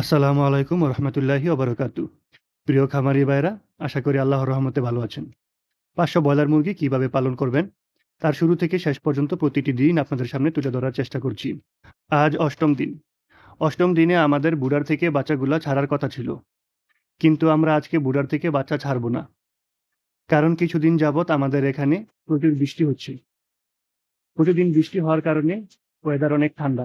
আসসালামু আলাইকুম রহমতুল্লাহি ওবরাকাতু প্রিয় খামারি ভাইরা আশা করি আল্লাহর রহমতে ভালো আছেন। পাঁচশো ব্রয়লার মুরগি কীভাবে পালন করবেন, তার শুরু থেকে শেষ পর্যন্ত প্রতিটি দিন আপনাদের সামনে তুলে ধরার চেষ্টা করছি। আজ অষ্টম দিন। অষ্টম দিনে আমাদের বুড়ার থেকে বাচ্চাগুলা ছাড়ার কথা ছিল। কিন্তু আমরা আজকে বুড়ার থেকে বাচ্চা ছাড়ব না। কারণ কিছুদিন যাবৎ আমাদের এখানে প্রচুর বৃষ্টি হচ্ছে। প্রতিদিন বৃষ্টি হওয়ার কারণে ওয়েদার অনেক ঠান্ডা।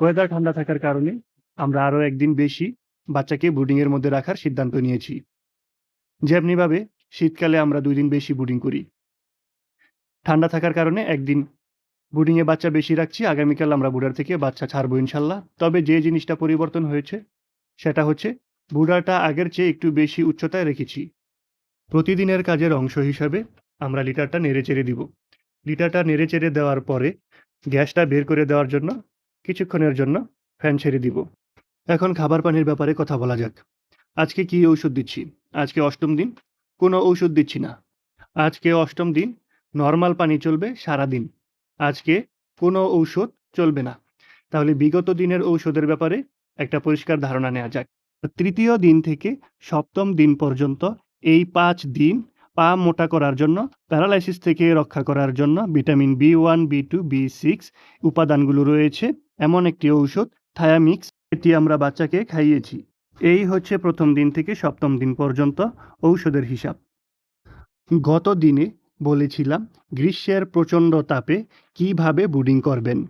ওয়েদার ঠান্ডা থাকার কারণে আমরা আরও একদিন বেশি বাচ্চাকে ব্রুডিংয়ের মধ্যে রাখার সিদ্ধান্ত নিয়েছি। যেমনিভাবে শীতকালে আমরা দুই দিন বেশি ব্রুডিং করি। ঠান্ডা থাকার কারণে একদিন ব্রুডিংয়ে বাচ্চা বেশি রাখছি, আগামীকাল আমরা বুড়ার থেকে বাচ্চা ছাড়বো ইনশাল্লাহ। তবে যে জিনিসটা পরিবর্তন হয়েছে, সেটা হচ্ছে বুড়াটা আগের চেয়ে একটু বেশি উচ্চতায় রেখেছি। প্রতিদিনের কাজের অংশ হিসাবে আমরা লিটারটা নেড়ে চেড়ে দিব। লিটারটা নেড়ে চেড়ে দেওয়ার পরে গ্যাসটা বের করে দেওয়ার জন্য, কিছুক্ষণের জন্য ফ্যান ছেড়ে দিব। এখন খাবার পানির ব্যাপারে কথা বলা যাক। আজকে কি ঔষধ দিচ্ছি? আজকে অষ্টম দিন? কোনো ঔষধ দিচ্ছি না। আজকে অষ্টম দিন, নর্মাল পানি চলবে সারা দিন। আজকে কোনো ঔষধ চলবে না। তাহলে বিগত দিনের ঔষধের ব্যাপারে একটা পরিষ্কার ধারণা নেওয়া যাক। তৃতীয় দিন থেকে সপ্তম দিন পর্যন্ত এই পাঁচ দিন পা মোটা করার জন্য, প্যারালাইসিস থেকে রক্ষা করার জন্য vitamin B one, B two, B six উপাদানগুলো রয়েছে। এমন একটি ঔষধ, থায়ামিক্স এটি আমরা বাচ্চাকে খাইয়েছি। এই হচ্ছে প্রথম দিন থেকে সপ্তম দিন পর্যন্ত ঔষধের হিসাব। গত দিনে বলেছিলাম গ্রীষ্মের প্রচণ্ড তাপে কীভাবে বুডিং করবেন।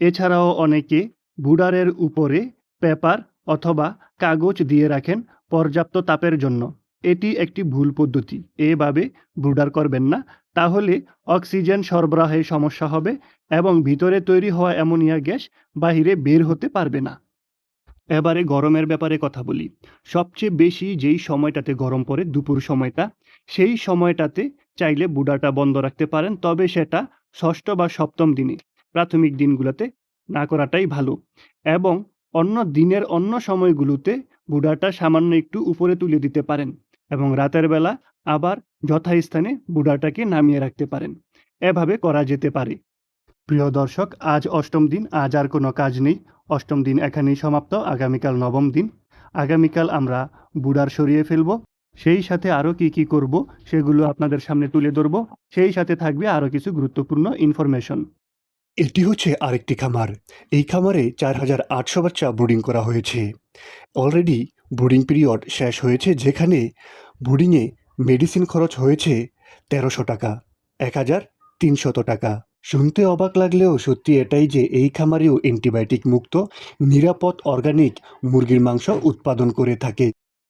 এছাড়াও অনেকে বুডারের উপরে পেপার অথবা কাগজ দিয়ে রাখেন পর্যাপ্ত তাপের জন্য। এটি একটি ভুল পদ্ধতি। এভাবে ব্রুডার করবেন না। তাহলে অক্সিজেন সরবরাহে সমস্যা হবে এবং ভিতরে তৈরি হওয়া অ্যামোনিয়া গ্যাস বাহিরে বের হতে পারবে না। এবারে গরমের ব্যাপারে কথা বলি। সবচেয়ে বেশি যেই সময়টাতে গরম পড়ে, দুপুর সময়টা, সেই সময়টাতে চাইলে বুডাটা বন্ধ রাখতে পারেন, তবে সেটা ষষ্ঠ বা সপ্তম দিনে, প্রাথমিক দিনগুলোতে না করাটাই ভালো। এবং অন্য দিনের অন্য সময়গুলোতে বুডাটা সামান্য একটু উপরে তুলে দিতে পারেন এবং রাতের বেলা আবার যথাস্থানে বুডাটাকে নামিয়ে রাখতে পারেন। এভাবে করা যেতে পারে। প্রিয় দর্শক, আজ অষ্টম দিন, আজ আর কোনো কাজ নেই। অষ্টম দিন এখানেই সমাপ্ত, আগামীকাল নবম দিন। আগামীকাল আমরা বুড়ার সরিয়ে ফেলব। সেই সাথে আরও কি কি করব সেগুলো আপনাদের সামনে তুলে ধরব। সেই সাথে থাকবে আরও কিছু গুরুত্বপূর্ণ ইনফরমেশন এটি হচ্ছে আরেকটি খামার। এই খামারে চার হাজার আটশো বাচ্চা ব্রুডিং করা হয়েছে। অলরেডি ব্রুডিং পিরিয়ড শেষ হয়েছে, যেখানে ব্রুডিংয়ে মেডিসিন খরচ হয়েছে তেরোশো টাকা, এক হাজার তিনশত টাকা। শুনতে অবাক লাগলেও সত্যি এটাই যে এই খামারেও অ্যান্টিবায়োটিক মুক্ত, নিরাপদ, অর্গানিক মুরগির মাংস উৎপাদন করে থাকে।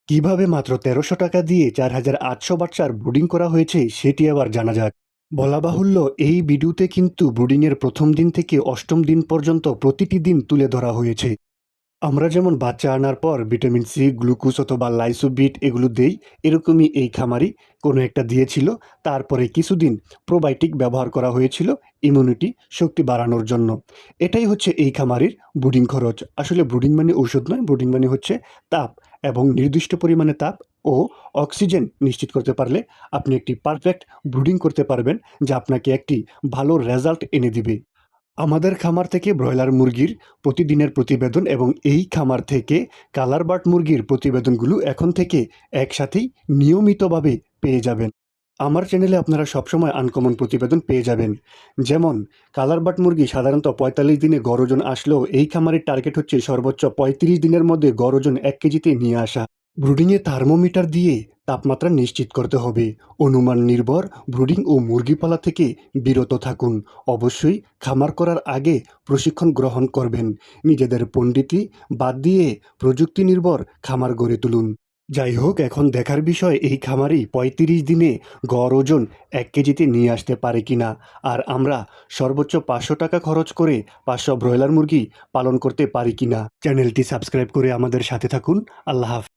কীভাবে মাত্র তেরোশো টাকা দিয়ে চার হাজার আটশো বাচ্চার ব্রুডিং করা হয়েছে সেটি আবার জানা যাক। বলা বাহুল্য, এই ভিডিওতে কিন্তু ব্রুডিংয়ের প্রথম দিন থেকে অষ্টম দিন পর্যন্ত প্রতিটি দিন তুলে ধরা হয়েছে। আমরা যেমন বাচ্চা আনার পর ভিটামিন সি, গ্লুকোজ অথবা লাইসোবিট এগুলো দেই, এরকমই এই খামারি কোনো একটা দিয়েছিল। তারপরে কিছুদিন প্রোবায়োটিক ব্যবহার করা হয়েছিল ইমিউনিটি শক্তি বাড়ানোর জন্য। এটাই হচ্ছে এই খামারির ব্রুডিং খরচ। আসলে ব্রুডিং মানে ঔষধ নয়, ব্রুডিং মানে হচ্ছে তাপ এবং নির্দিষ্ট পরিমাণে তাপ ও অক্সিজেন নিশ্চিত করতে পারলে আপনি একটি পারফেক্ট ব্রুডিং করতে পারবেন, যা আপনাকে একটি ভালো রেজাল্ট এনে দিবে। আমাদের খামার থেকে ব্রয়লার মুরগির প্রতিদিনের প্রতিবেদন এবং এই খামার থেকে কালার বার্ড মুরগির প্রতিবেদনগুলো এখন থেকে একসাথেই নিয়মিতভাবে পেয়ে যাবেন। আমার চ্যানেলে আপনারা সবসময় আনকমন প্রতিবেদন পেয়ে যাবেন। যেমন, কালার বাট মুরগি সাধারণত পঁয়তাল্লিশ দিনে গড় ওজন আসলেও এই খামারের টার্গেট হচ্ছে সর্বোচ্চ পঁয়ত্রিশ দিনের মধ্যে গড় ওজন এক কেজিতে নিয়ে আসা। ব্রুডিংয়ে থার্মোমিটার দিয়ে তাপমাত্রা নিশ্চিত করতে হবে। অনুমান নির্ভর ব্রুডিং ও মুরগিপালা থেকে বিরত থাকুন। অবশ্যই খামার করার আগে প্রশিক্ষণ গ্রহণ করবেন। নিজেদের পণ্ডিতি বাদ দিয়ে প্রযুক্তি নির্ভর খামার গড়ে তুলুন। যাই হোক, এখন দেখার বিষয়, এই খামারই পঁয়ত্রিশ দিনে গড় ওজন এক কেজিতে নিয়ে আসতে পারে কিনা? আর আমরা সর্বোচ্চ পাঁচশো টাকা খরচ করে পাঁচশো ব্রয়লার মুরগি পালন করতে পারি কিনা? চ্যানেলটি সাবস্ক্রাইব করে আমাদের সাথে থাকুন। আল্লাহ হাফিজ।